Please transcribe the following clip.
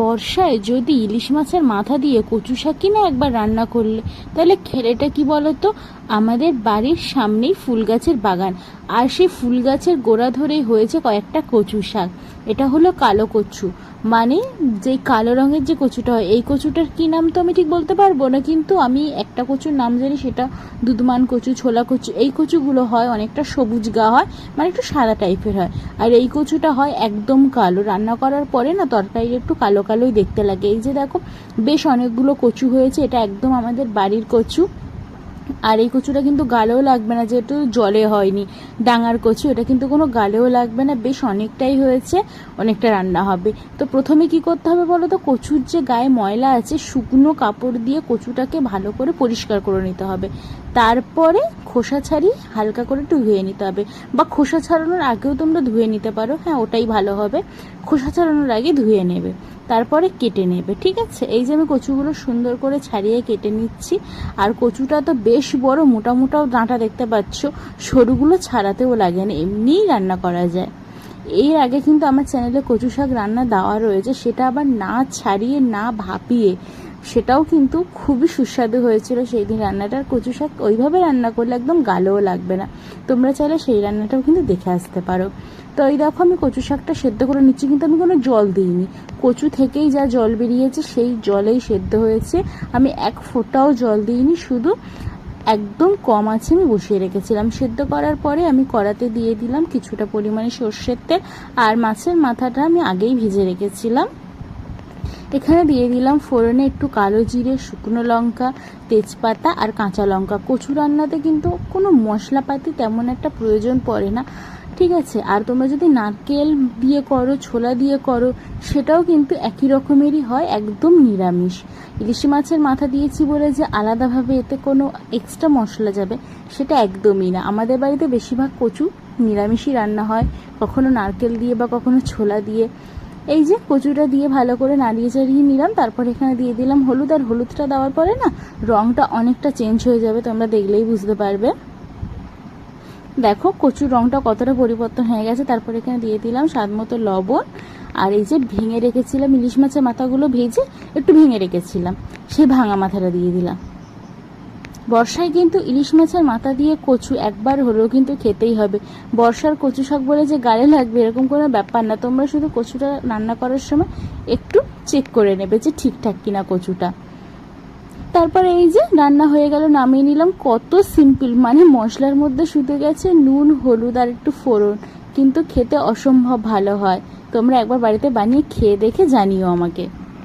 বর্ষায় যদি ইলিশ মাছের মাথা দিয়ে কচু শাক কিনা একবার রান্না করলে, তাহলে খেলেটা কি বলতো? আমাদের বাড়ির সামনেই ফুল গাছের বাগান, আর সেই ফুল গাছের গোড়া ধরেই হয়েছে কয়েকটা কচু শাক। এটা হলো কালো কচু। মানে যেই কালো রঙের যে কচুটা হয়, এই কচুটার কি নাম তো আমি ঠিক বলতে পারব না, কিন্তু আমি একটা কচুর নাম জানি, সেটা দুধমান কচু, ছোলা কচু। এই কচুগুলো হয় অনেকটা সবুজ গা হয় মানে একটু সাদা টাইপের হয়। আর এই কচুটা হয় একদম কালো। রান্না করার পরে না তরকারি একটু কালো কালোই দেখতে লাগে। এই যে দেখো, বেশ অনেকগুলো কচু হয়েছে, এটা একদম আমাদের বাড়ির কচু। আর এই কচুটা কিন্তু গালেও লাগবে না, যেহেতু জলে হয়নি। ডাঙার কচু, এটা কিন্তু কোনো গালেও লাগবে না, বেশ অনেকটাই হয়েছে, অনেকটা রান্না হবে। তো প্রথমে কি করতে হবে বলো তো, কচুর যে গায়ে ময়লা আছে, শুকনো কাপড় দিয়ে কচুটাকে ভালো করে পরিষ্কার করে নিতে হবে। তারপরে খোসা ছাড়িয়ে হালকা করে একটু ধুয়ে নিতে হবে। বা খোসা ছাড়ানোর আগেও তোমরা ধুয়ে নিতে পারো। হ্যাঁ ওটাই ভালো হবে। খোসা ছাড়ানোর আগে ধুয়ে নেবে, তারপরে কেটে নেবে, ঠিক আছে? এই যে আমি কচুগুলো সুন্দর করে ছাড়িয়ে কেটে নিচ্ছি, আর কচুটা তো বেশ বড় মোটা মোটাও ডাঁটা দেখতে পাচ্ছ, সরুগুলো ছাড়াতেও লাগে না, এমনিই রান্না করা যায়। এর আগে কিন্তু আমার চ্যানেলে কচু শাক রান্না দেওয়া রয়েছে, সেটা আবার না ছাড়িয়ে, না ভাপিয়ে সেটাও কিন্তু খুবই সুস্বাদু হয়েছিল সেই দিন রান্নাটার কচু শাক ওইভাবে রান্না করলে একদম গালেও লাগবে না। তোমরা চাইলে সেই রান্নাটাও কিন্তু দেখে আসতে পারো। তো এই দেখো আমি কচু শাকটা সেদ্ধ করে নিচ্ছি, কিন্তু আমি কোনো জল দিইনি। কচু থেকেই যা জল বেরিয়েছে সেই জলেই সেদ্ধ হয়েছে। আমি এক ফোঁটাও জল দিইনি, শুধু একদম কম আছে আমি বসিয়ে রেখেছিলাম। সেদ্ধ করার পরে আমি কড়াতে দিয়ে দিলাম কিছুটা পরিমাণে সর্ষের তেল আর মাছের মাথাটা আমি আগেই ভেজে রেখেছিলাম। এখানে দিয়ে দিলাম ফোড়নে একটু কালো জিরে, শুকনো লঙ্কা, তেজপাতা আর কাঁচা লঙ্কা। কচু রান্নাতে কিন্তু কোনো মশলাপাতি তেমন একটা প্রয়োজন পড়ে না। ঠিক আছে, আর তোমরা যদি নারকেল দিয়ে করো, ছোলা দিয়ে করো, সেটাও কিন্তু একই রকমেরই হয়, একদম নিরামিষ। ইলিশ মাছের মাথা দিয়েছি বলে যে আলাদাভাবে এতে কোনো এক্সট্রা মশলা যাবে, সেটা একদমই না। আমাদের বাড়িতে বেশিরভাগ কচু নিরামিষই রান্না হয়, কখনো নারকেল দিয়ে বা কখনো ছোলা দিয়ে। এই যে কচুটা দিয়ে ভালো করে নাড়িয়ে চাড়িয়ে নিলাম, তারপর এখানে দিয়ে দিলাম হলুদ, আর হলুদটা দেওয়ার পরে না রঙটা অনেকটা চেঞ্জ হয়ে যাবে, তোমরা দেখলেই বুঝতে পারবে। দেখো কচুর রঙটা কতটা পরিবর্তন হয়ে গেছে, তারপর এখানে দিয়ে দিলাম স্বাদ মতো লবণ, আর এই যে ভেঙে রেখেছিলাম ইলিশ মাছের মাথাগুলো ভেজে একটু ভেঙে রেখেছিলাম, সেই ভাঙা মাথাটা দিয়ে দিলাম। বর্ষায় কিন্তু ইলিশ মাছের মাথা দিয়ে কচু একবার হলেও কিন্তু খেতেই হবে। বর্ষার কচু শাক বলে যে গালে লাগবে, এরকম কোনো ব্যাপার না। তোমরা শুধু কচুটা রান্না করার সময় একটু চেক করে নেবে যে ঠিকঠাক কিনা কচুটা। তারপরে এই যে রান্না হয়ে গেল, নামিয়ে নিলাম। কত সিম্পল মানে মশলার মধ্যে শুধু গেছে নুন, হলুদ আর একটু ফোড়ন। কিন্তু খেতে অসম্ভব ভালো হয়। তোমরা একবার বাড়িতে বানিয়ে খেয়ে দেখে জানিও আমাকে।